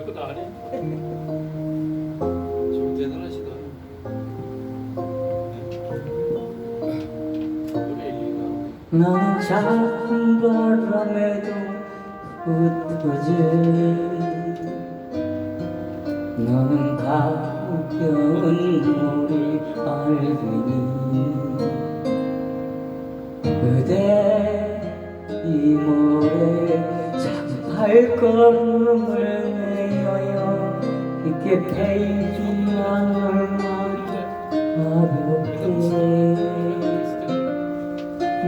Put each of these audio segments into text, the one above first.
별거 다 하네. 좀 대단하시다. 나는 작은 바람에도 흩어져 너는 가벼운 우리 알갱이 그대 이 모래 발걸음을 내어요. 깊게 패이지 않을 가볍게.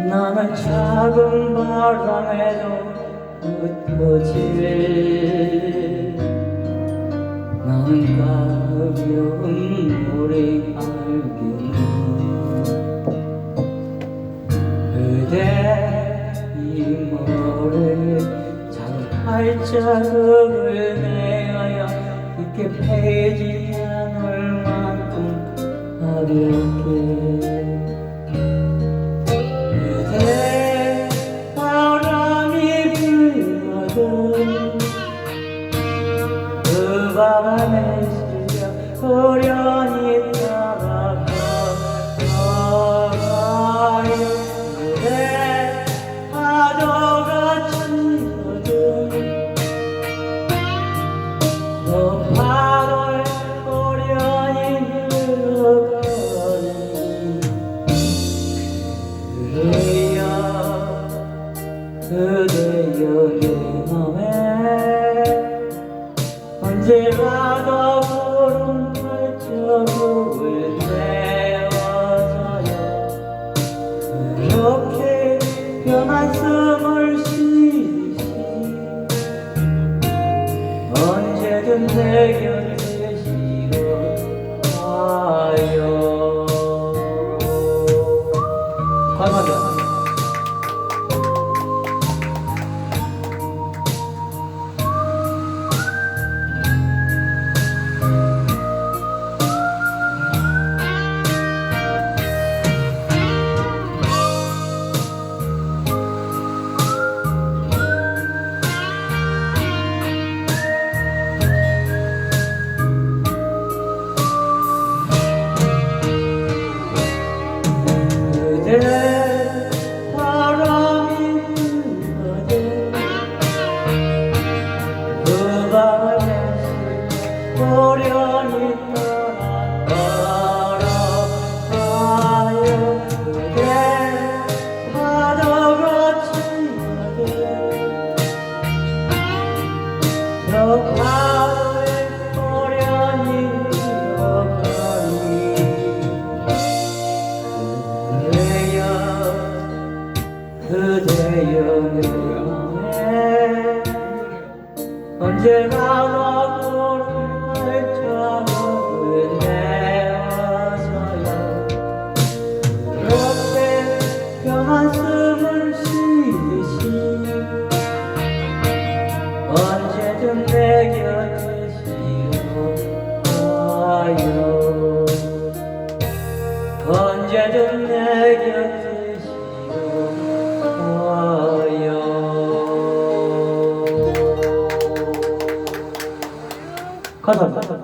나는 작은 바람에도 흩어질. 나는 가벼운 모래 발자국을 내어야 깊게 패지 않을 만큼 가볍게. 그대 바람이 불어도 그 바람에 실려 고련히 구름 발자국을 내어서요. 그렇게 변한 숨을 쉬듯이 언제든 내 곁에 쉬어와요. 감사합 고련히 들어가니 그래야 그대여 내 맘에 언제나 나고 家族